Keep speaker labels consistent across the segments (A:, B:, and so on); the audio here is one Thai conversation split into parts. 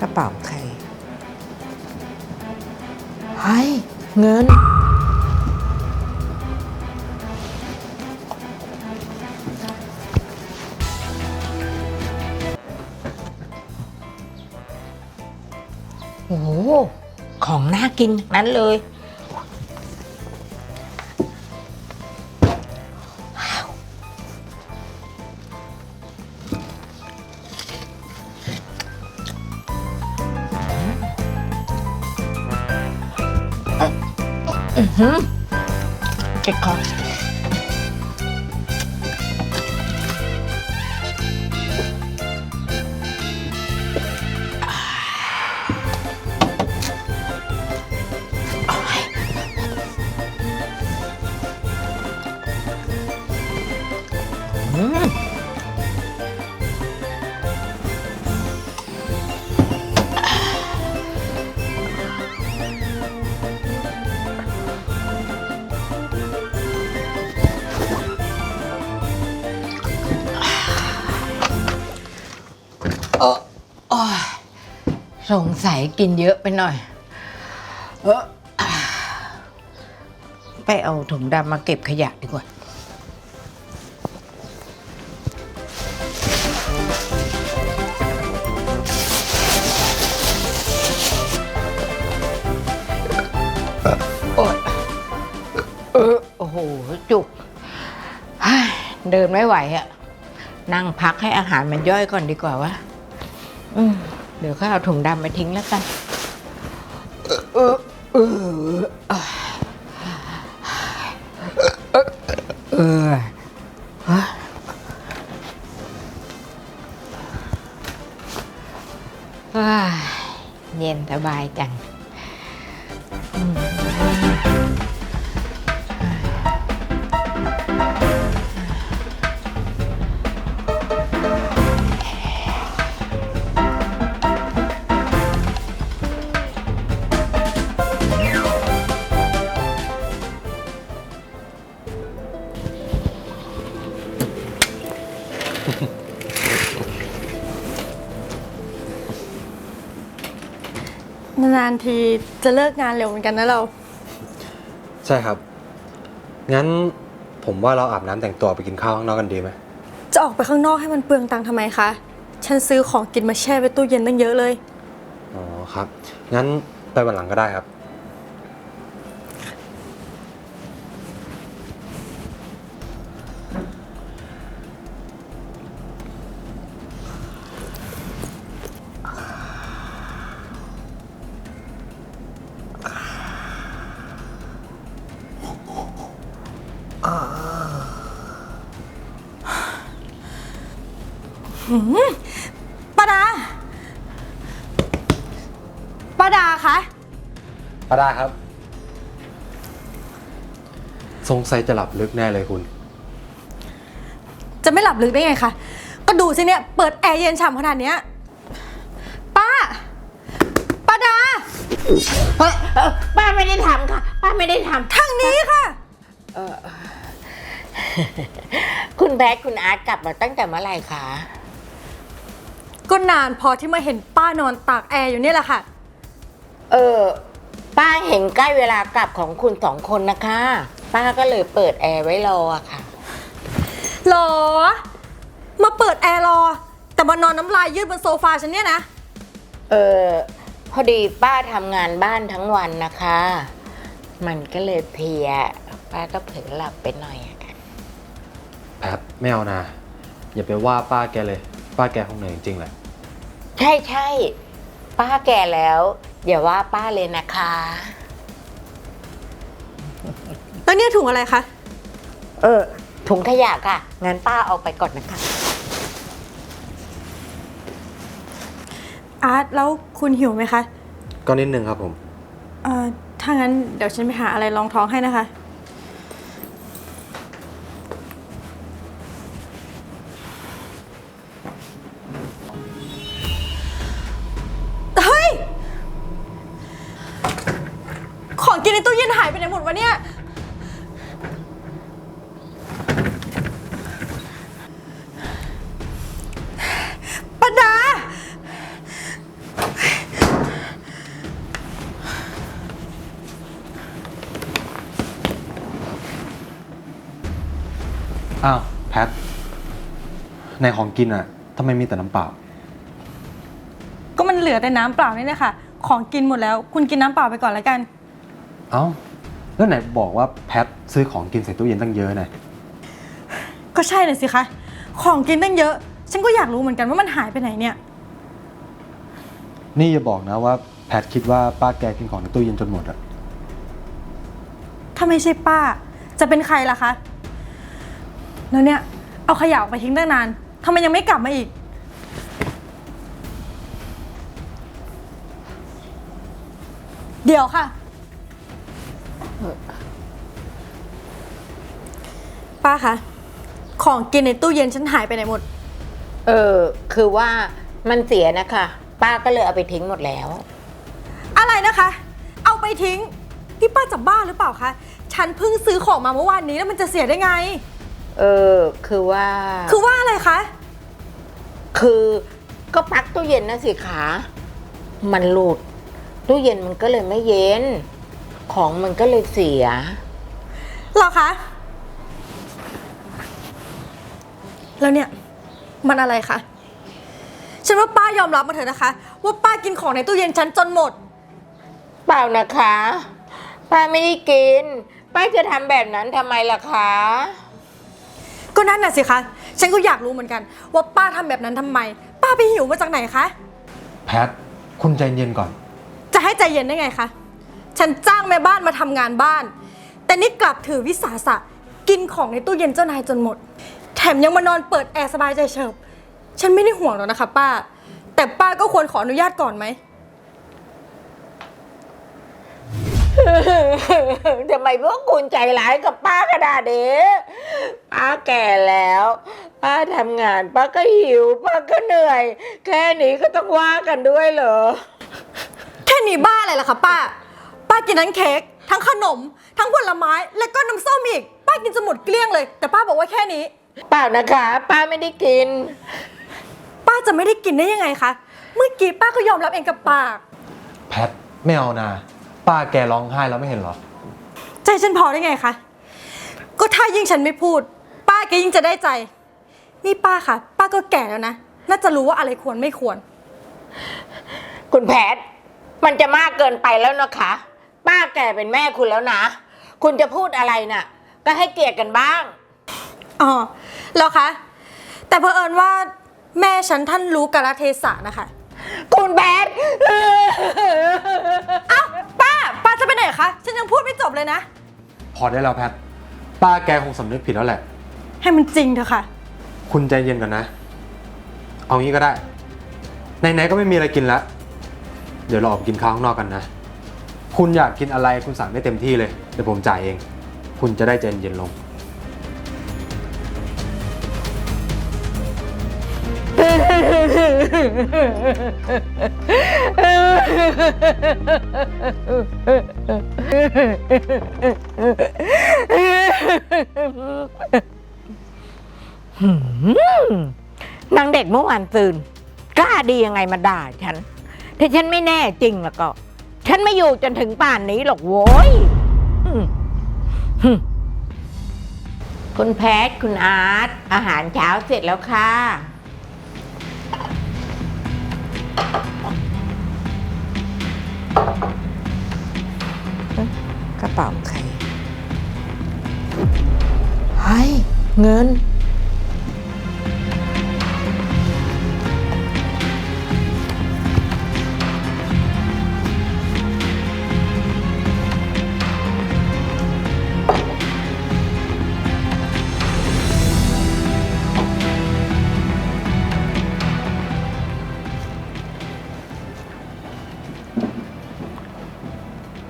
A: กระเป๋าใครเฮ้ยเงิน โอ้โหของน่ากินทั้งนั้นเลย หือเก็บขออืม สงสัยกินเยอะไปหน่อย เออไปเอาถุงดำมาเก็บขยะดีกว่า โอ๊ยเออโอ้โห จุกเฮ้ยเดินไม่ไหวอะนั่งพักให้อาหารมันย่อยก่อนดีกว่าวะอืม เดี๋ยวเขาเอาถุงดำไปทิ้งแล้วกันเออเออเออเออเฮ้ยว้ายเย็นสบายจัง
B: นานๆทีจะเลิกงานเร็วเหมือนกันนะเรา
C: ใช่ครับ งั้นผมว่าเราอาบน้ำแต่งตัวไปกินข้าวข้างนอกกันดีไหม
B: จะออกไปข้างนอกให้มันเปลืองตังค์ทำไมคะ ฉันซื้อของกินมาแช่ไว้ตู้เย็นตั้งเยอะเลย
C: อ๋อครับ งั้นไปวันหลังก็ได้ครับ
B: ป้าดาป้าดาคะ
C: ป้าได้ครับ สงสัยจะหลับลึกแน่เลยคุณ
B: จะไม่หลับลึกได้ไงคะ ก็ดูสิเนี่ย เปิดแอร์เย็นฉ่ำขนาดเนี้ย ป้า ป้าดา
A: เฮ้ยเอ่อป้าไม่ได้ทำค่ะ ป้าไม่ได้ทำ
B: ทางนี้ค่ะ
A: คุณแบ๊กคุณอาร์ตกลับมาตั้งแต่เมื่อไหร่คะ
B: ก็นานพอที่มาเห็นป้านอนตากแอร์อยู่เนี่ยแหละค่ะ
A: เออ ป้าเห็นใกล้เวลากลับของคุณสองคนนะคะ ป้าก็เลยเปิดแอร์ไว้รออะค่ะ
B: หรอ มาเปิดแอร์รอ แต่มานอนน้ำลายยืดบนโซฟาฉันเนี่ยนะ
A: เออ พอดีป้าทำงานบ้านทั้งวันนะคะ มันก็เลยเพลีย ป้าก็เผลอหลับไปหน่อยอะค่ะ
C: แอปไม่เอานะ อย่าไปว่าป้าแกเลย ป้าแกคงเหนื่อยจริงๆแหละ
A: ใช่ใช่ป้าแก่แล้วอย่าว่าป้าเลยนะคะ
B: แล้วเนี่ยถุงอะไรคะ
A: เออถุงขยะค่ะงั้นป้าเอาไปก่อนนะคะ
B: อาร์ตแล้วคุณหิวไหมคะ
C: ก็นิดนึงครับผม
B: เอ่อ ถ้างั้นเดี๋ยวฉันไปหาอะไรรองท้องให้นะคะ กินในตู้เย็นหายไปไหนหมดวะเนี่ย ปัญดา
C: อ้าวแพทในของกินอะทำไมมีแต่น้ำเปล่า
B: ก็มันเหลือแต่น้ำเปล่านี่แหละค่ะ ของกินหมดแล้ว คุณกินน้ำเปล่าไปก่อนแล้วกัน
C: เอ้า แล้วไหนบอกว่าแพทซื้อของกินใส่ตู้เย็นตั้งเยอะนะ
B: ก็ใช่เลยสิคะ ของกินตั้งเยอะ ฉันก็อยากรู้เหมือนกันว่ามันหายไปไหนเนี่ย
C: นี่อย่าบอกนะว่าแพทคิดว่าป้าแกกินของในตู้เย็นจนหมดอะ
B: ถ้าไม่ใช่ป้า จะเป็นใครล่ะคะ แล้วเนี่ย เอาขยะออกไปทิ้งตั้งนานทำไมยังไม่กลับมาอีก เดี๋ยวค่ะ ป้าคะ ของกินในตู้เย็นฉันหายไปไหนหมด
A: เออ คือว่ามันเสียนะคะ ป้าก็เลยเอาไปทิ้งหมดแล้ว
B: อะไรนะคะ เอาไปทิ้ง ที่ป้าจะบ้าหรือเปล่าคะ ฉันเพิ่งซื้อของมาเมื่อวานนี้แล้วมันจะเสียได้ไง
A: เออ คือว่า
B: คือว่าอะไรคะ
A: คือก็ปลั๊กตู้เย็นนะสิคะ มันหลุด ตู้เย็นมันก็เลยไม่เย็น ของมันก็เลยเสีย
B: เหรอคะ แล้วเนี่ย มันอะไรคะ ฉันว่าป้ายอมรับมาเถอะนะคะ ว่าป้ากินของในตู้เย็นฉันจนหมด
A: เปล่านะคะ ป้าไม่ได้กิน ป้าจะทำแบบนั้นทำไมล่ะคะ
B: ก็นั่นน่ะสิคะ ฉันก็อยากรู้เหมือนกัน ว่าป้าทำแบบนั้นทำไม ป้าไปหิวมาจากไหนคะ
C: แพท คุณใจเย็นก่อน
B: จะให้ใจเย็นได้ไงคะ ฉันจ้างแม่บ้านมาทำงานบ้าน แต่นี่กลับถือวิสาสะกินของในตู้เย็นเจ้านายจนหมด แถมยังมานอนเปิดแอร์สบายใจเฉิบ ฉันไม่ได้ห่วงหรอกนะคะป้า แต่ป้าก็ควรขออนุญาตก่อนไหม
A: ทำไมพวกคุณใจร้ายกับป้าขนาดนี้ป้าแก่แล้ว ป้าทำงาน ป้าก็หิว ป้าก็เหนื่อย แค่นี้ก็ต้องว่ากันด้วยเหรอ
B: แค่นี้บ้าอะไรล่ะคะป้า ป้ากินทั้งเค้กทั้งขนม ทั้งผลไม้และก็น้ำส้มอีก ป้ากินจนหมดเกลี้ยงเลย แต่ป้าบอกว่าแค่นี้
A: เปล่านะคะ ป้าไม่ได้กิน
B: ป้าจะไม่ได้กินได้ยังไงคะเมื่อกี้ป้าก็ยอมรับเองกับปาก
C: แพทไม่เอานาป้าแกร้องไห้แล้วไม่เห็นเหรอ
B: ใจฉันพอได้ไงคะ ก็ถ้ายิ่งฉันไม่พูด ป้าแกยิ่งจะได้ใจ นี่ป้าค่ะ ป้าก็แก่แล้วนะ น่าจะรู้ว่าอะไรควรไม่ควร
A: คุณแพทย์มันจะมากเกินไปแล้วนะคะ ป้าแก่เป็นแม่คุณแล้วนะ คุณจะพูดอะไรน่ะ ก็ให้เกียรติกันบ้าง
B: อ๋อเหรอคะ แต่เพอเอิญว่าแม่ฉันท่านรู้กาลเทศะนะคะ
A: คุณแพทย์
B: เอ้าป้า ป้าจะไปไหนคะ ฉันยังพูดไม่จบเลยนะ
C: พอได้แล้วแพท ป้าแกคงสำนึกผิดแล้วแหละ
B: ให้มันจริงเถอะค่ะ
C: คุณใจเย็นก่อนนะ เอางี้ก็ได้ ไหนๆก็ไม่มีอะไรกินแล้ว เดี๋ยวเราออกไปกินข้าวข้างนอกกันนะ คุณอยากกินอะไรคุณสั่งได้เต็มที่เลยเดี๋ยวผมจ่ายเอง คุณจะได้ใจเย็นลง
A: นางเด็กเมื่อวานตื่นกล้าดียังไงมาด่าฉัน ถ้าฉันไม่แน่จริงแล้วก็ ฉันไม่อยู่จนถึงป่านนี้หรอกโว้ยอืมอืมคุณแพทย์คุณอาร์ตอาหารเช้าเสร็จแล้วค่ะ กระเป๋าใครเฮ้ยเงิน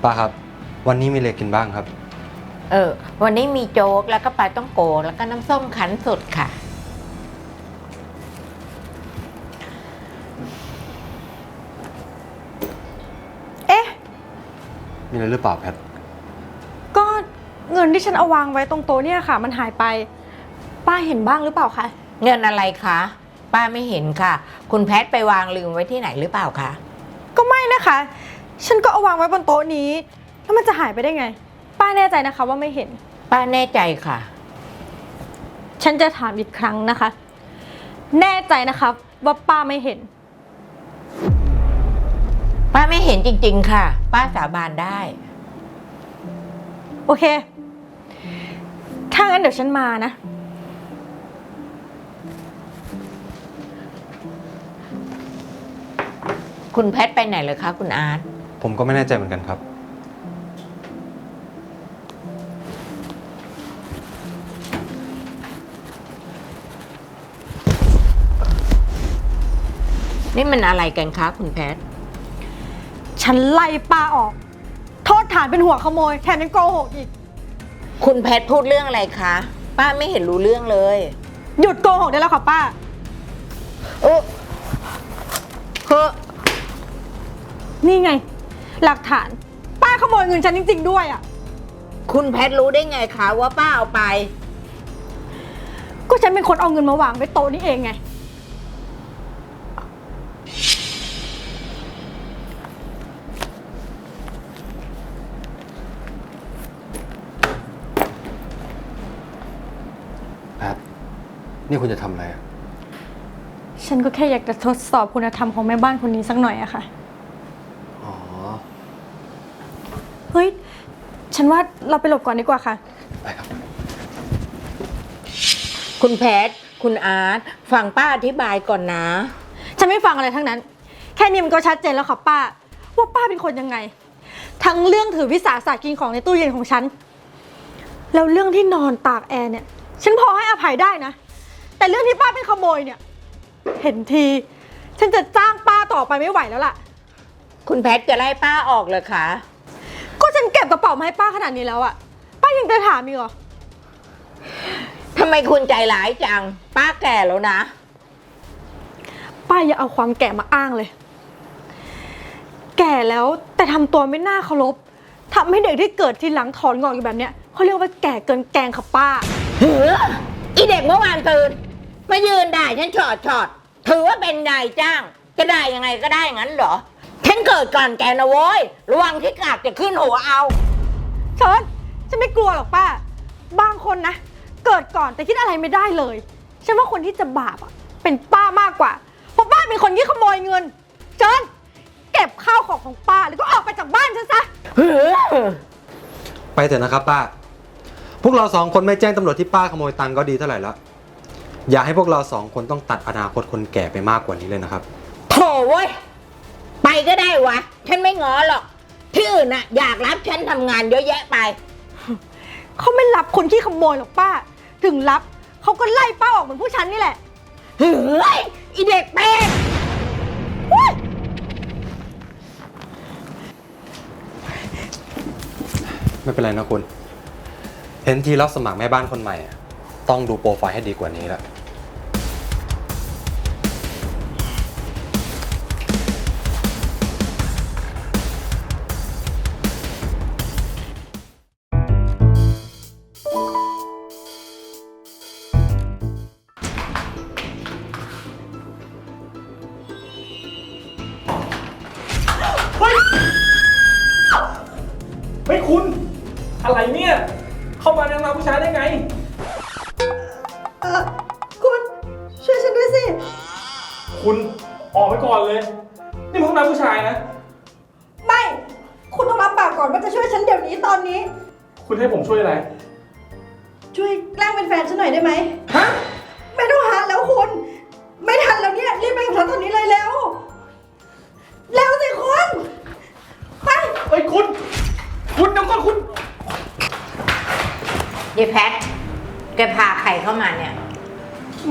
C: ป้าครับ วันนี้มีอะไรกินบ้างครับ
A: เออ วันนี้มีโจ๊กแล้วก็ปลาต้องโกแล้วก็น้ำส้มคั้นสดค่ะ
B: เอ๊ะ
C: มีอะไรหรือเปล่าแพท
B: ก็เงินที่ฉันเอาวางไว้ตรงโต๊ะเนี่ยค่ะ มันหายไป ป้าเห็นบ้างหรือเปล่าคะ
A: เงินอะไรคะ ป้าไม่เห็นค่ะ คุณแพทย์ไปวางลืมไว้ที่ไหนหรือเปล่าคะ
B: ก็ไม่นะคะ ฉันก็เอาวางไว้บนโต๊ะนี้ แล้วมันจะหายไปได้ไง ป้าแน่ใจนะคะว่าไม่เห็น
A: ป้าแน่ใจค่ะ
B: ฉันจะถามอีกครั้งนะคะ แน่ใจนะครับว่าป้าไม่เห็น
A: ป้าไม่เห็นจริง ๆ ค่ะ ป้าสาบานได้
B: โอเค ถ้างั้นเดี๋ยวฉันมานะ
A: คุณแพทไปไหนเลยคะคุณอาร์ต
C: ผมก็ไม่แน่ใจเหมือนกันครับ
A: นี่มันอะไรกันคะคุณแพท
B: ฉันไล่ป้าออก โทษฐานเป็นหัวขโมย แถมยังโกหกอีก
A: คุณแพทพูดเรื่องอะไรคะ ป้าไม่เห็นรู้เรื่องเลย
B: หยุดโกหกได้แล้วค่ะป้า
A: โอ้เฮ้อ
B: นี่ไง หลักฐาน ป้าขโมยเงินฉันจริง ๆ ด้วยอะ
A: คุณแพทรู้ได้ไงคะว่าป้าเอาไป
B: ก็ฉันเป็นคนเอาเงินมาวางไว้โต๊ะนี่เองไง
C: แพทนี่คุณจะทำอะไรอะ
B: ฉันก็แค่อยากจะทดสอบคุณธรรมของแม่บ้านคนนี้สักหน่อยอะค่ะ
C: อ๋อ
B: เฮ้ย ฉั นว่าเราไปหลบก่อนดีกว่าค่ะ
C: ไปครับ
A: คุณแพทคุณอาร์ตฟังป้าอธิบายก่อนนะ
B: ฉันไม่ฟังอะไรทั้งนั้น แค่นี้มันก็ชัดเจนแล้วค่ะป้า ว่าป้าเป็นคนยังไง ทั้งเรื่องถือวิสาสะกินของในตู้เย็นของฉัน แล้วเรื่องที่นอนตากแอร์เนี่ย ฉันพอให้อภัยได้นะ แต่เรื่องที่ป้าเป็นขโมยเนี่ย เห็นที ฉันจะจ้างป้าต่อไปไม่ไหวแล้วล่ะ
A: คุณแพทจะไล่ป้าออกเลยคะ
B: ก็ ฉันเก็บกระเป๋ามาให้ป้าขนาดนี้แล้วอะป้ายังจะถามอีกเหรอ
A: ทำไมคุณใจร้ายจัง ป้าแก่แล้วนะ
B: ป้าอย่าเอาความแก่มาอ้างเลย แก่แล้วแต่ทำตัวไม่น่าเคารพทำให้เด็กที่เกิดทีหลังถอนงอกอยู่แบบเนี้ยเขาเรียกว่าแก่เกินแกงค่ะป้า
A: เหืออีเด็กเมื่อวานตื่นมายืนด่าฉันชอดชอดถือว่าเป็นนายจ้าง จะได้ยังไงก็ได้งั้นเหรอฉั นเกิดก่อนแกนะโว้ย ระวังที่กากจะขึ้นหัวเอา
B: เชิญฉันไม่กลัวหรอกป้า บางคนนะ เกิดก่อนแต่คิดอะไรไม่ได้เลย ฉันว่าคนที่จะบาปอะเป็นป้ามากกว่า เพราะป้าเป็นคนที่ขโมยเงิน เชิญเก็บข้าวของของป้าแล้วก็ออกไปจากบ้านฉันซะ
A: เหือ
C: ไปเถอะนะครับป้า พวกเราสองคนไม่แจ้งตำรวจที่ป้าขโมยตังค์ก็ดีเท่าไหร่แล้ว อย่าให้พวกเราสองคนต้องตัดอนาคตคนแก่ไปมากกว่านี้เลยนะครับ
A: โถเว้ย ไปก็ได้วะ ฉันไม่ง้อหรอก ที่อื่นน่ะอยากรับฉันทำงานเยอะแยะไป
B: เขาไม่รับคนที่ขโมยหรอกป้า ถึงรับเขาก็ไล่ป้าออกเหมือนผู้ฉันนี่แหละ
A: เฮ้ยอีเด็กเป็ด
C: ไม่เป็นไรนะคุณ เห็นทีรับสมัครแม่บ้านคนใหม่อะต้องดูโปรไฟล์ให้ดีกว่านี้ละ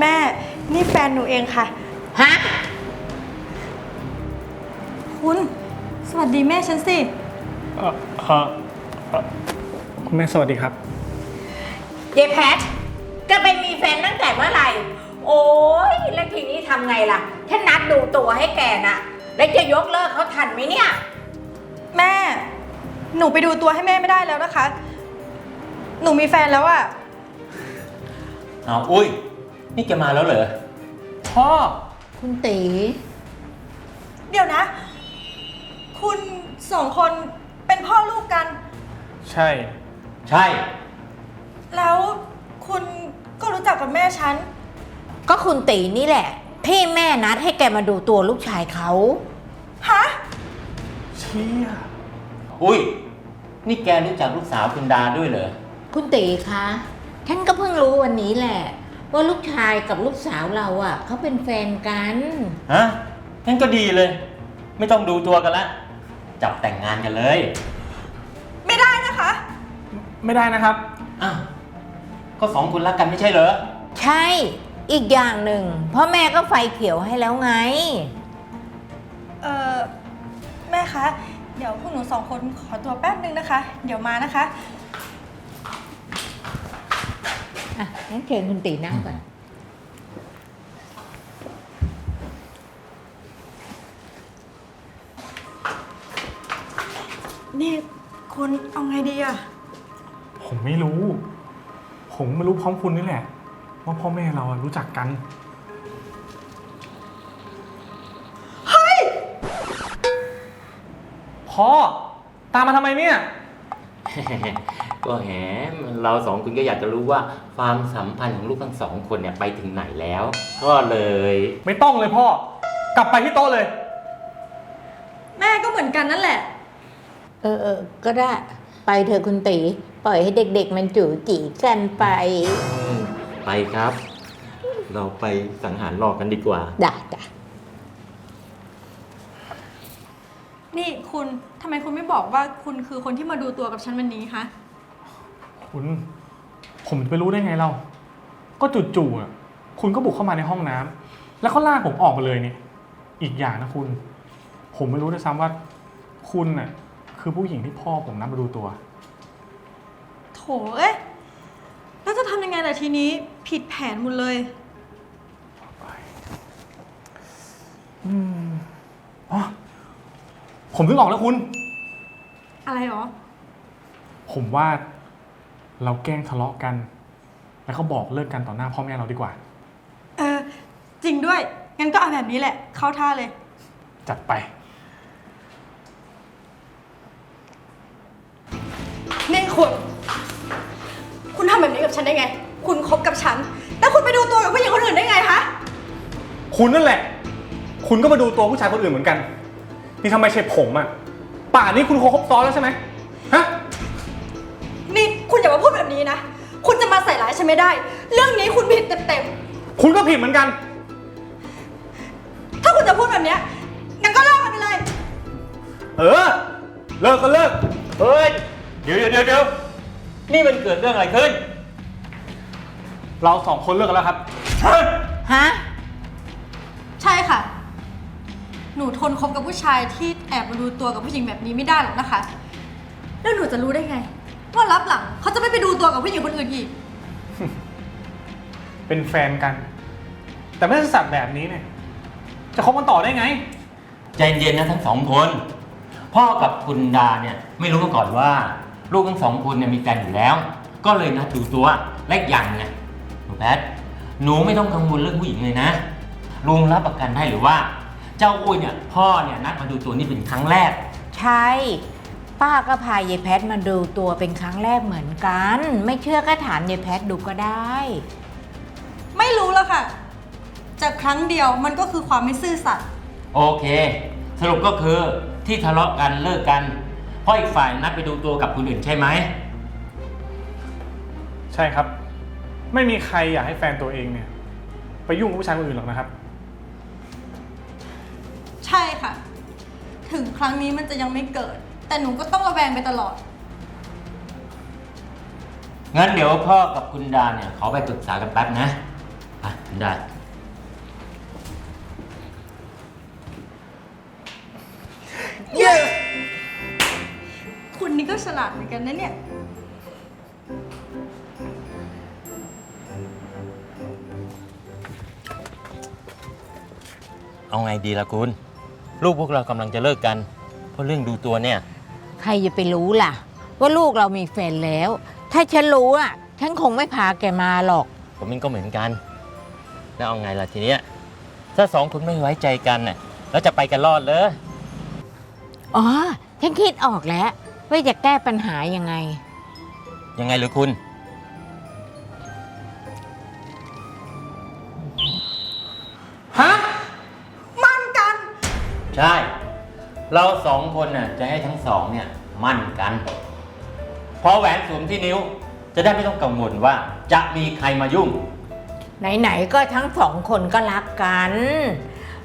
D: ม่ นี่
B: แฟนหนูเองค่ะ
A: ฮะ
B: คุณ สวัสดีแม่ฉันสิ
D: เออเออเอ่อคุณแม่สวัสดีครับ
A: ยายแพทแกไปมีแฟนตั้งแต่เมื่อไหร่ โอ้ยแล้วทีนี้ทำไงล่ะฉันนัดดูตัวให้แกนะแล้วจะยกเลิกเขาทันไหมเนี่ย
B: แม่ หนูไปดูตัวให้แม่ไม่ได้แล้วนะคะ หนูมีแฟนแล้วอะ
E: เอาอุ้ย นี่แกมาแล้วเหรอ พ่อ
A: คุณตี
B: เดี๋ยวนะ คุณสองคนเป็นพ่อลูกกัน
D: ใช่
E: ใช่
B: แล้วคุณก็รู้จักกับแม่ฉัน
A: ก็คุณตีนี่แหละ ที่แม่นัดให้แกมาดูตัวลูกชายเขา
B: ฮะ
D: เชี่ย
E: อุ้ย นี่แกรู้จักลูกสาวคุณดาด้วยเหรอ
A: คุณตีคะฉันก็เพิ่งรู้วันนี้แหละ ว่าลูกชายกับลูกสาวเราอะเขาเป็นแฟนกัน
E: ฮะงั้นก็ดีเลย ไม่ต้องดูตัวกันละ จับแต่งงานกันเลย
B: ไม่ได้นะคะ
D: ไม่ได้นะครับ
E: อ้าว ก็สองคนรักกันไม่ใช่เหรอ
A: ใช่อีกอย่างหนึ่งพ่อแม่ก็ไฟเขียวให้แล้วไง
B: เออแม่คะ เดี๋ยวพวกหนูสองคนขอตัวแป๊บนึงนะคะ เดี๋ยวมานะคะ
A: อะงั้นเชิญคุณตีนั่งก่อน
B: นี่คุณเอาไงดีอะ
D: ผมไม่รู้ ผมไม่รู้พร้อมคุณนี่แหละ ว่าพ่อแม่เราอะรู้จักกัน เฮ้ย พ่อ ตามมาทำไมเนี่ย
E: ก็แหมเราสองคนก็อยากจะรู้ว่าความสัมพันธ์ของลูกทั้งสองคนเนี่ยไปถึงไหนแล้ว ก็เลย
D: ไม่ต้องเลยพ่อ กลับไปที่โต๊ะเลย
B: แม่ก็เหมือนกันนั่นแหละ
A: เออเออก็ได้ ไปเถอะคุณตีปล่อยให้เด็ก ๆ มันจู่จีกันไป
E: อืมไปครับ เราไปสังหารหลอกกันดีกว่า
A: ได้จ้ะ
B: นี่คุณทำไมคุณไม่บอกว่าคุณคือคนที่มาดูตัวกับฉันวันนี้คะ
D: คุณ ผมจะไปรู้ได้ไงเรา ก็จู่ๆอะคุณก็บุกเข้ามาในห้องน้ำแล้วก็ลากผมออกมาเลยนี่อีกอย่างนะคุณ ผมไม่รู้ด้วยซ้ำว่า คุณน่ะคือผู้หญิงที่พ่อผมนัดมาดูตัว
B: โถเอ้ยแล้วจะทำยังไงล่ะทีนี้ผิดแผนหมดเลย
D: อืมอ๋อผมนึกออกแล้วคุณ
B: อะไรหรอ
D: ผมว่า เราแกล้งทะเลาะกัน แล้วก็บอกเลิกกันต่อหน้าพ่อแม่เราดีกว่า
B: เออ จริงด้วย งั้นก็เอาแบบนี้แหละ เข้าท่าเลย
D: จัดไป
B: นี่คุณ คุณทำแบบนี้กับฉันได้ไง คุณคบกับฉัน แล้วคุณไปดูตัวกับผู้หญิงคนอื่นได้ไงคะ
D: คุณนั่นแหละ คุณก็มาดูตัวผู้ชายคนอื่นเหมือนกัน นี่ทำไมใช่ผมอะป่านนี้คุณคงครบซ้อนแล้วใช่ไหม
B: นี้นะ คุณจะมาใส่ร้ายฉันไม่ได้ เรื่องนี้คุณผิดเต็ม
D: คุณก็ผิดเหมือนกัน
B: ๆ ถ้าคุณจะพูดแบบเนี้ยงั้นก็เลิกกันไปเลย
D: เออ เลิกก็เลิก
E: เฮ้ย เดี๋ยวเดี๋ยวเดี๋ยวเดี๋ยวนี่มันเกิดเรื่องอะไรขึ้น
D: เราสองคนเลิกกันแล้วครับ
A: ฮะ
B: ใช่ค่ะ หนูทนคบกับผู้ชายที่แอบมาดูตัวกับผู้หญิงแบบนี้ไม่ได้หรอกนะคะ แล้วหนูจะรู้ได้ไง ว่ารับหลังเขาจะไม่ไปดูตัวกับผู้หญิงคนอื่นอีก
D: เป็นแฟนกัน แต่ไม่ใช่สัตว์แบบนี้เนี่ย จะคบกันต่อได้ไง
E: ใจเย็นนะทั้งสองคน พ่อกับคุณดาเนี่ยไม่รู้มาก่อนว่า ลูกทั้งสองคนเนี่ยมีแฟนอยู่แล้ว ก็เลยนัดดูตัวและอีกอย่างเนี่ยหนูแพทหนูไม่ต้องกังวลเรื่องผู้หญิงเลยนะลุงรับประกันได้หรือว่า เจ้าอุ้ยเนี่ยพ่อเนี่ยนัดมาดูตัวนี่เป็นครั้งแรก
A: ใช่ ป้าก็พายายแพทมาดูตัวเป็นครั้งแรกเหมือนกัน ไม่เชื่อก็ถามยายแพทดูก็ได้
B: ไม่รู้แล้วค่ะ จากครั้งเดียวมันก็คือความไม่ซื่อสัตย์
E: โอเค สรุปก็คือที่ทะเลาะกันเลิกกัน เพราะอีกฝ่ายนัดไปดูตัวกับคนอื่นใช่ไหม
D: ใช่ครับ ไม่มีใครอยากให้แฟนตัวเองเนี่ย ไปยุ่งกับผู้ชายคนอื่นหรอกนะครับ
B: ใช่ค่ะ ถึงครั้งนี้มันจะยังไม่เกิด แต่หนูก็ต้องระแวงไปตลอด
E: งั้นเดี๋ยวพ่อกับคุณดาเนี่ยขอไปปรึกษากันแป๊บนะไปคุณดา
B: คุณนี่ก็ฉลาดเหมือนกันนะเนี่ย
E: เอาไงดีล่ะคุณ ลูกพวกเรากำลังจะเลิกกัน เพราะเรื่องดูตัวเนี่ย
A: ใครจะไปรู้ล่ะ ว่าลูกเรามีแฟนแล้ว ถ้าฉันรู้อะฉันคงไม่พาแกมาหรอก
E: ผมเองก็เหมือนกัน แล้วเอาไงล่ะทีเนี้ย ถ้าสองคนไม่ไว้ใจกันน่ะแล้วจะไปกันรอดเลย
A: อ๋อฉันคิดออกแล้ว ว่าจะแก้ปัญหายังไง
E: ยังไงหรือคุณ เราสองคนน่ะจะให้ทั้งสองเนี่ยมั่นกัน พอแหวนสวมที่นิ้วจะได้ไม่ต้องกังวลว่าจะมีใครมายุ่ง
A: ไหนๆก็ทั้งสองคนก็รักกัน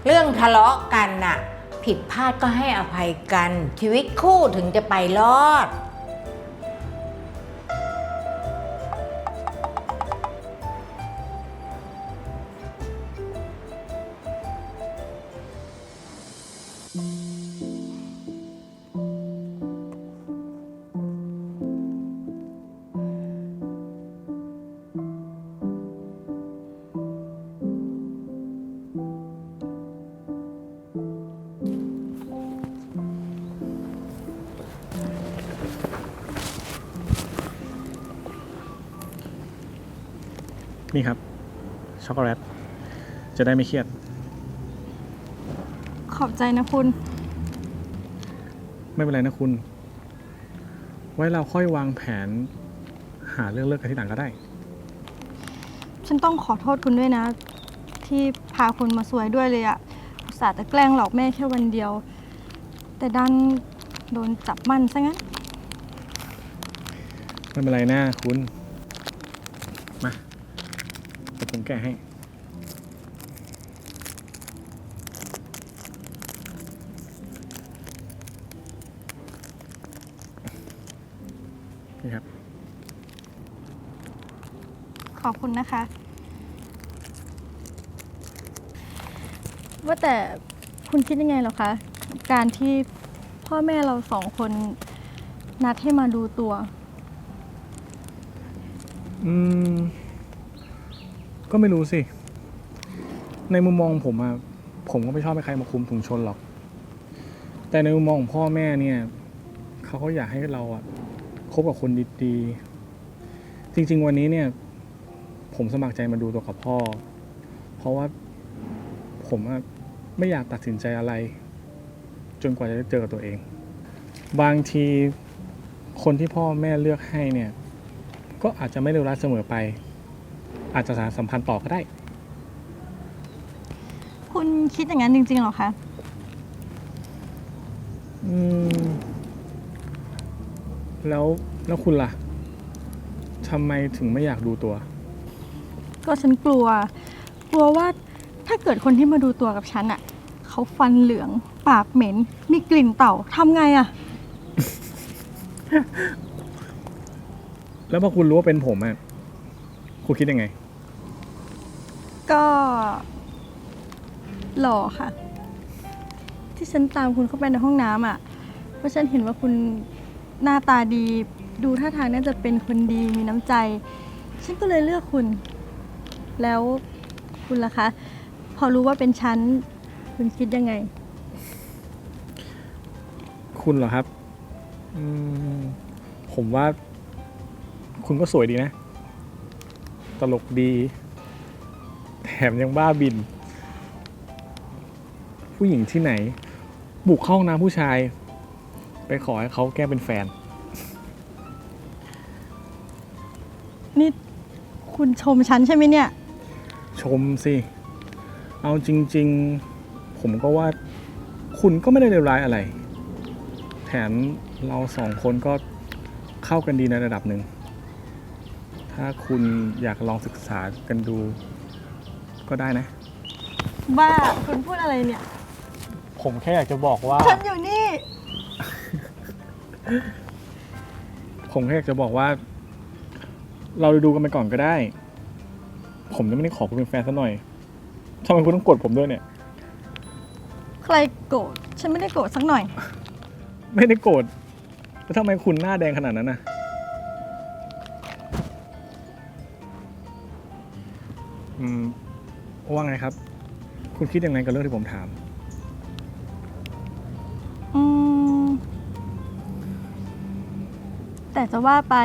A: เรื่องทะเลาะกันน่ะ ผิดพลาดก็ให้อภัยกัน ชีวิตคู่ถึงจะไปรอด
D: นี่ครับ ช็อกโกแลต จะได้ไม่เครียด
B: ขอบใจนะคุณ
D: ไม่เป็นไรนะคุณ ไว้เราค่อยวางแผน หาเรื่องเลิกกันที่หลังก็ได้
B: ฉันต้องขอโทษคุณด้วยนะ ที่พาคุณมาสวยด้วยเลยอะอุตส่าห์จะแกล้งหลอกแม่แค่วันเดียว แต่ดันโดนจับมั่นซะงั้น
D: ไม่เป็นไรนะคุณมาเดี๋ยว ผมแกะให้นี่ครับ
B: ขอบคุณนะคะ ว่าแต่คุณคิดยังไงเหรอคะ การที่พ่อแม่เราสองคนนัดให้มาดูตัว
D: อืม ก็ไม่รู้สิ ในมุมมองผมอะผมก็ไม่ชอบให้ใครมาคุมถุงชนหรอก แต่ในมุมมองของพ่อแม่เนี่ยเขาก็อยากให้เราอะคบกับคนดีๆ จริง ๆ วันนี้เนี่ย ผมสมัครใจมาดูตัวกับพ่อ เพราะว่าผมอะไม่อยากตัดสินใจอะไร จนกว่าจะได้เจอกับตัวเอง บางทีคนที่พ่อแม่เลือกให้เนี่ย ก็อาจจะไม่เร็วรัดเสมอไป อาจจะสานสัมพันธ์ต่อก็ได้
B: คุณคิดอย่างนั้นจริงๆเหรอคะ
D: อืม แล้วแล้วคุณล่ะทำไมถึงไม่อยากดูตัว
B: ก็ฉันกลัว กลัวว่าถ้าเกิดคนที่มาดูตัวกับฉันอะเขาฟันเหลือง ปากเหม็น มีกลิ่นเต่าทำไงอะ
D: แล้วพอคุณรู้ว่าเป็นผมอะคุณคิดยังไง
B: ก็หล่อค่ะ ที่ฉันตามคุณเข้าไปในห้องน้ำอะ เพราะฉันเห็นว่าคุณหน้าตาดี ดูท่าทางน่าจะเป็นคนดีมีน้ำใจ ฉันก็เลยเลือกคุณ แล้วคุณล่ะคะ พอรู้ว่าเป็นฉัน คุณคิดยังไง
D: คุณเหรอครับอืมผมว่า คุณก็สวยดีนะ ตลกดี แถมยังบ้าบิน ผู้หญิงที่ไหน บุกเข้าห้องน้ำผู้ชาย ไปขอให้เขาแก้เป็นแฟน
B: นี่คุณชมฉันใช่ไหมเนี่ย
D: ชมสิ เอาจริง ๆ ผมก็ว่า คุณก็ไม่ได้เลวร้ายอะไร แถมเราสองคนก็เข้ากันดีในระดับหนึ่ง ถ้าคุณอยากลองศึกษากันดู ก็ได้นะ
B: บ้าคุณพูดอะไรเนี่ย
D: ผมแค่อยากจะบอกว่า
B: ฉันอยู่นี่
D: ผมแค่อยากจะบอกว่า เราดูกันไปก่อนก็ได้ ผมจะไม่ได้ขอคุณเป็นแฟนซะหน่อยทำไมคุณต้องกดผมด้วยเนี่ย
B: ใครโกรธฉันไม่ได้โกรธสักหน่อย
D: ไม่ได้โกรธแล้วทำไมคุณหน้าแดงขนาดนั้นนะ ว่าไงครับ คุณคิดยังไงกับเรื่องที่ผมถาม
B: อืม แต่จะว่าไป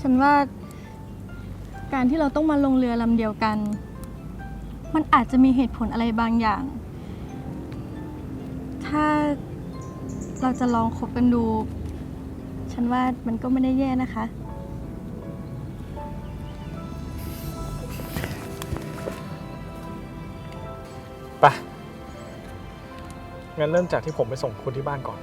B: ฉันว่า การที่เราต้องมาลงเรือลำเดียวกัน มันอาจจะมีเหตุผลอะไรบางอย่าง ถ้าเราจะลองคบกันดู ฉันว่ามันก็ไม่ได้แย่นะคะ
D: งั้นเริ่มจากที่ผมไปส่งคุณที่บ้านก่อน